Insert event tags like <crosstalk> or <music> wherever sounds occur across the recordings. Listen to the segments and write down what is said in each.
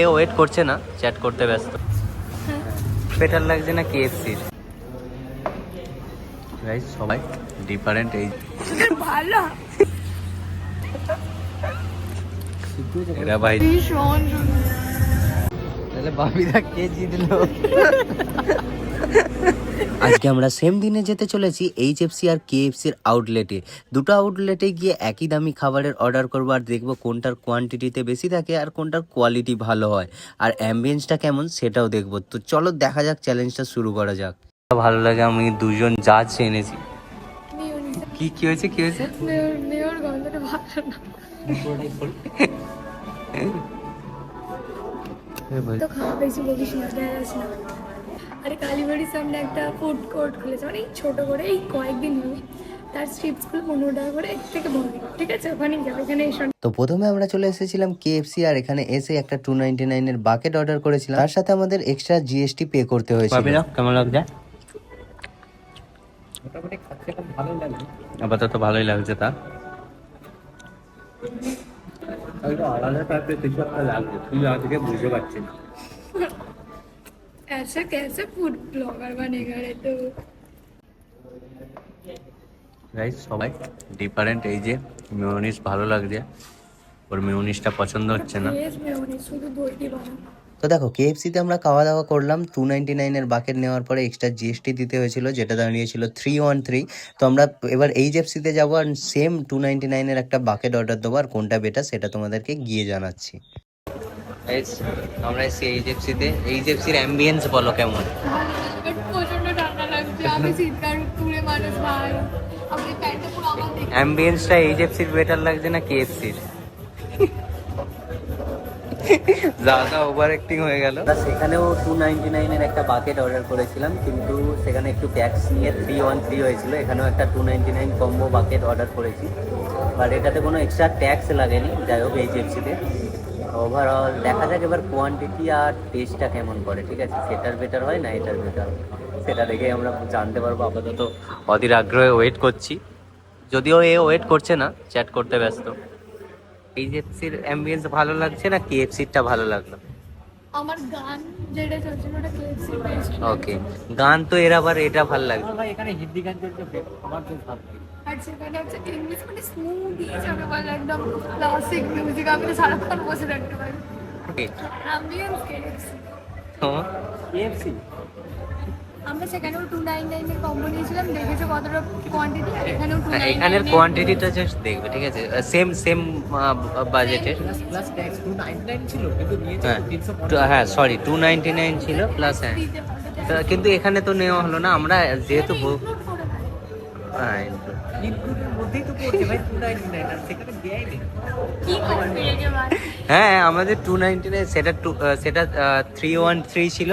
এ wait করছে না chat করতে ব্যস্ত। বেটার লাগছে না কেএফসির গাইস সবাই ডিফারেন্ট এই ভালো। এরা ভাই ভীষণ তাহলে বাবিদা কে জিতলো? আজকে আমরা সেম দিনে যেতে চলেছি এইচএফসি আর কেএফসির আউটলেটে দুটো আউটলেটে গিয়ে একই দামি খাবারের অর্ডার করব আর দেখব কোনটার কোয়ান্টিটিতে বেশি থাকে আর কোনটার কোয়ালিটি ভালো হয়। আর অ্যাম্বিয়েন্সটা কেমন সেটাও দেখব। তো চলো দেখা যাক চ্যালেঞ্জটা শুরু করা যাক। ভালো লাগে, আমি দুজন জাজ এনেছি কি কি হয়েছে কি হয়েছে? তো খাওয়া বেশি বলিস আরে কালীবাড়ির সামনে একটা ফুড কোর্ট খুলেছে। মানে এই ছোটো করে এই কয়েকদিন হবে তার স্ট্রিপসগুলো পনেরো টাকা করে এর থেকে বড়। ঠিক আছে? ওখানেই যাবে এখানে এসো। তো প্রথমে আমরা চলে এসেছিলাম কেএফসি আর এখানে এসে একটা টু নাইনটি নাইনের বাকেট অর্ডার করেছিলাম। তার সাথে আমাদের এক্সট্রা জিএসটি পে করতে হয়েছিল। কেমন লাগছে? আপাতত ভালোই লাগছে তা আলাদা টাইপের কিছু একটা লাগছে। তুই আজকে বুঝতে পারছি না। ऐसे कैसे फूड ब्लॉगर बनेगा रे तो গাইস সবাই ডিফারেন্ট এই যে মেয়োনিজ ভালো লাগছে ওর মেয়োনিজটা পছন্দ হচ্ছে না টেস্ট में होने শুধু দইটি বানানো তো দেখো কেএফসিতে আমরা খাওয়া দাওয়া করলাম টু নাইনটি নাইনের বাকেট নেওয়ার পরে এক্সট্রা জিএসটি দিতে হয়েছিল যেটা দাঁড়িয়েছিল থ্রি ওয়ান থ্রি তো আমরা এবার এইচএফসিতে যাবো আর সেম টু নাইনটি নাইনের একটা বাকেট অর্ডার দেবো আর কোনটা বেটার সেটা তোমাদেরকে গিয়ে জানাচ্ছি আমরা এসেছি এইচএফসিতে এইচএফসির অ্যাম্বিয়েন্স বলো কেমন? প্রচণ্ড ঠান্ডা লাগছে আমি শীতকাল তুলে মানুষ ভাই। আপনি প্যান্টটা পুরো আমার দেখে অ্যাম্বিয়েন্সটা এইচএফসির বেটার লাগছে না কেএফসির জাদা ওভার অ্যাক্টিং হয়ে গেল। সেখানেও টু নাইনটি নাইনের একটা বাকেট অর্ডার করেছিলাম কিন্তু সেখানে একটু ট্যাক্স নিয়ে থ্রি ওয়ান থ্রি হয়েছিল। এখানেও একটা two ninety nine combo bucket order করেছি। বাট এটাতে কোনো এক্সট্রা ট্যাক্স লাগেনি যাই হোক এইচএফসিতে ওভারঅল দেখা যাক এবার কোয়ান্টিটি আর টেস্টটা কেমন করে ঠিক আছে? সেটার বেটার হয় না এটার বেটার সেটা দেখে আমরা জানতে পারব আপাতত। অধীর আগ্রহে ওয়েট করছি। যদিও এ ওয়েট করছে না চ্যাট করতে ব্যস্ত। এইচএফসির অ্যাম্বিয়েন্স ভালো লাগছে না কেএফসিরটা ভালো লাগল? আমার গান যেটা চলছিল ওটা কেএফসি ওকে গান তো এর আবার এটা ভালো লাগছে আর সেখানে হচ্ছে ইংলিশ মানে স্মুথ যাবে বলে একদম ক্লাসিক মিউজিক আমি তো সারাক্ষণ বসে থাকতে পারি। অ্যাম্বিয়েন্স কেএফসি কেএফসি আমরা সেখানেও টু নাইন নাইনের কম্বো নিয়েছিলাম দেখেছ কতটা কোয়ান্টিটি আর এখানেও টু এখানের কোয়ান্টিটিটা জাস্ট দেখবে ঠিক আছে? সেম সেম বাজেটের plus tax two nine nine ছিল কিন্তু নিয়েছে হ্যাঁ। হ্যাঁ সরি টু নাইনটি নাইন ছিল প্লাস হ্যাঁ। তা কিন্তু এখানে তো নেওয়া হলো না আমরা যেহেতু হ্যাঁ, হ্যাঁ আমাদের টু নাইনটি নাইন সেটা টু সেটা থ্রি ওয়ান থ্রি ছিল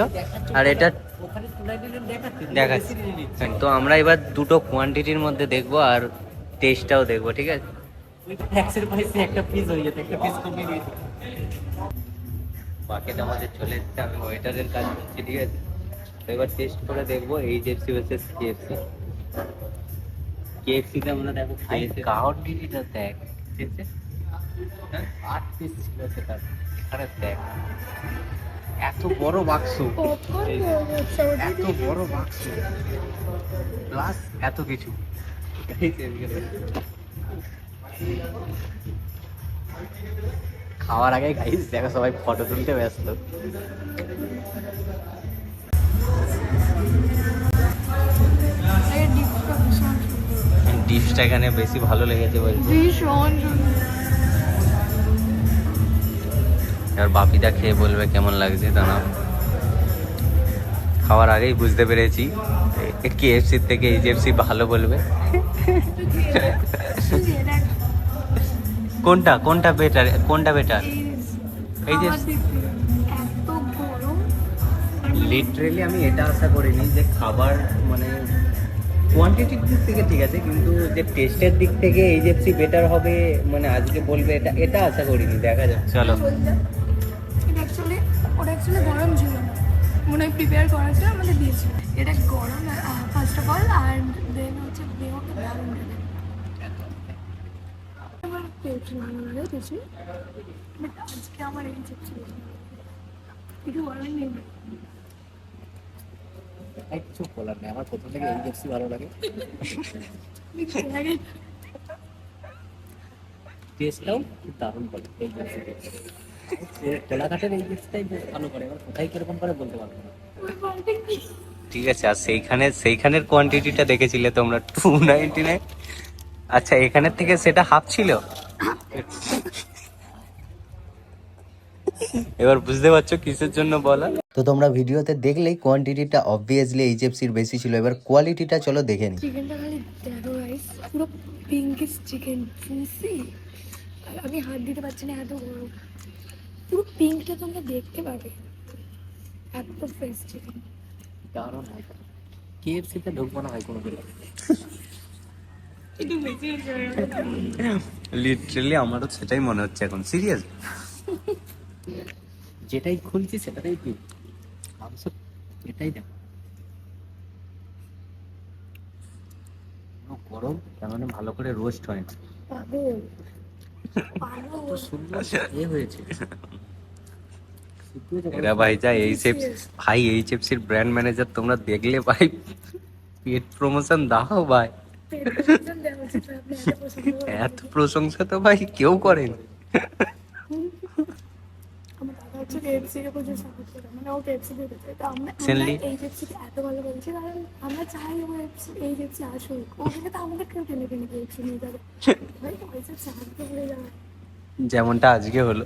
আর এটা দেখাচ্ছে। তো আমরা এবার দুটো কোয়ান্টিটির মধ্যে দেখব আর টেস্টটাও দেখব ঠিক আছে? পিস হয়ে আমাদের চলে এসেছে আমি ওয়েটারের কাজ করছি ঠিক আছে? এবার টেস্ট করে দেখব এইচ এইচএফসি ভার্সেস কেএফসি আমরা দেখো খেয়েছি। কাহর দেখ। ঠিক হ্যাঁ? আট পিস ছিল সেটা। দেখ। এত বড় বাক্স। এত বড় বাক্স। প্লাস এত কিছু। খাওয়ার আগে গাইস দেখো সবাই ফটো তুলতে ব্যস্ত। ডিপটা। ডিশটা এখানে বেশি ভালো লেগেছে বলছি। ভীষণ। এবার বাপিদা খেয়ে বলবে কেমন লাগছে দাঁড়াও। খাওয়ার আগেই বুঝতে পেরেছি। কেএফসি থেকে এইচএফসি ভালো বলবে। কোনটা কোনটা বেটার কোনটা বেটার এই যে- লিটারেলি আমি এটা আশা করিনি যে খাবার মানে কোয়ান্টিটির দিক থেকে ঠিক আছে কিন্তু যে টেস্টের দিক থেকে এইচএফসি বেটার হবে মানে আজকে বলবে এটা এটা আশা করিনি দেখা যাক। চলো। এটা অ্যাকচুয়ালি ওটা অ্যাকচুয়ালি গরম ছিল। না মনে হয় প্রিপেয়ার করা ছিল আমাদের দিয়েছিল। এটা গরম ফার্স্ট অফ অল আর দেন হচ্ছে দেহকে দারুণ আমার পেয়েছি ভালো লাগে বেশি বাট আজকে আমার এই চিপস কিছু বলার নেই। তাই কিছু বলার নেই আমার প্রথম থেকে এই জেপসি ভালো লাগে। টেস্টটাও খুব দারুণ এই কোলাঘাটের এই জেপসিটাই বেশ ভালো করে এবার কোথায় কীরকম করে বলতে পারব না। ঠিক আছে আর সেইখানে সেইখানের কোয়ান্টিটিটা দেখেছিলে তোমরা? টু নাইনটি নাইন আচ্ছা এখানের থেকে সেটা হাফ ছিল? <laughs> এবার বুঝতে পারছ কিসের জন্য বলা? তো তোমরা ভিডিওতে দেখলেই কোয়ান্টিটিটা অবভিয়াসলি এইচএফসির বেশি ছিল। এবার কোয়ালিটিটা চলো দেখে নি চিকেনটা খালি দেখো পুরো পিঙ্কিশ চিকেন জুসি আমি হাত দিতে পারছি না এত গরম। পুরো পিঙ্কটা তোমরা দেখতে পাবে। এত ফ্রেশ চিকেন দারুণ হয়। কেএফসিতে ঢুকবো না হয় কোনো লিটারেলি আমারও সেটাই মনে হচ্ছে এখন। সিরিয়াস যেটাই খুলছি সেটাই কি মাংস এটাই দেখো। গরম তার মানে ভালো করে রোস্ট হয় না। এত সুন্দর এ হয়েছে। এরা ভাই যা এইচএফ ভাই এইচএফসির ব্র্যান্ড ম্যানেজার তোমরা দেখলে ভাই। পেট প্রমোশন দাও ভাই। এত প্রশংসা তো ভাই কেউ করেন। কেএফসি কে প্রচুর সাপোর্ট করে। মানে ও কেএফসি দিতে চায় তো? আমরা আমরা Recently? এই কেএফসি এত ভালো বলছি কারণ আমরা চাই ও FC আসুক। ওখানে তো আমাদের কেউ টেনে টেনে কেএফসি নিয়ে যাবে? <laughs> ভাই পয়সা চার্জ তো যাবে। যেমনটা আজকে হলো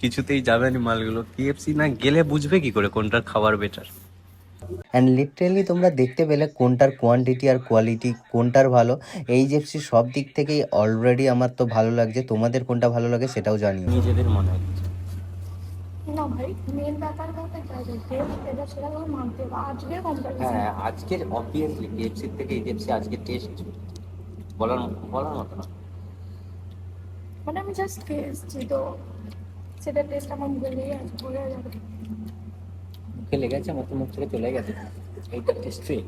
কিছুতেই যাবে না মালগুলো। কেএফসি না গেলে বুঝবে কি করে কোনটার খাবার বেটার অ্যান্ড লিটারেলি তোমরা দেখতে পেলে কোনটার কোয়ান্টিটি আর কোয়ালিটি কোনটার ভালো। এই জেপসি সব দিক থেকেই অলরেডি আমার তো ভালো লাগছে। তোমাদের কোনটা ভালো লাগে সেটাও জানিও। নিজেদের মনে হচ্ছে না ভাই মেন ব্যাপার কথা কি এটা সেটা মানতে হবে। আজকের কম্পারিজন হ্যাঁ আজকের অবভিয়াসলি কেএফসি থেকে এই জেপসি আজকে টেস্ট বলার বলার মতো না। মানে আমি জাস্ট খেয়ে এসেছি তো সেটা টেস্ট আমার মুখে লেগে আছে ভুলে যাবে মুখে লেগেছে আমার তো মুখ থেকে চলে গেছে। এইটা টেস্ট্রি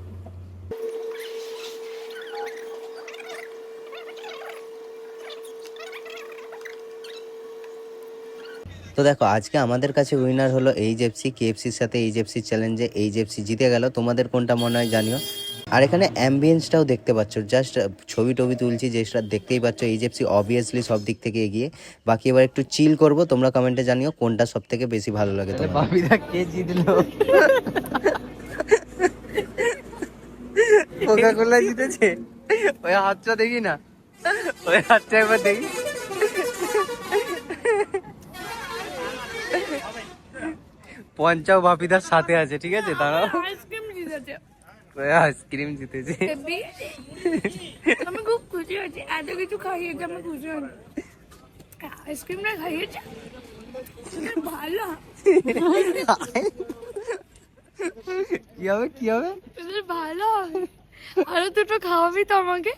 তো দেখো আজকে আমাদের কাছে উইনার হলো এইচ এই জেপসি কেএফসির সাথে এই জেপসি চ্যালেঞ্জে এই জেপসি জিতে গেল। তোমাদের কোনটা মনে হয় জানিও। আর এখানে অ্যাম্বিয়েন্সটাও দেখতে পাচ্ছ। জাস্ট ছবি টবি তুলছি যেটা দেখতেই পাচ্ছ এই জেপসি অবভিয়াসলি সব দিক থেকে এগিয়ে। বাকি এবার একটু চিল করব তোমরা কমেন্টে জানিও কোনটা সব থেকে বেশি ভালো লাগে তোমার বাবিদা কে জিতলো? কোকা কোলা জিতেছে? ওই হাতটা দেখি না? ওই হাতটা একবার দেখি। পঞ্চাও বাপিদার সাথে আছে ঠিক আছে? দাঁড়াও। আইসক্রিম জিতেছে। আইসক্রিম জিতেছে। আমি খুব খুশি হয়েছি। এত কিছু খাইয়েছে আমি খুশি হয়েছি। আইসক্রিমটা খাইয়েছে? ভালো। কি হবে কি হবে? ভালো। আরও দুটো খাওয়াবি তো আমাকে?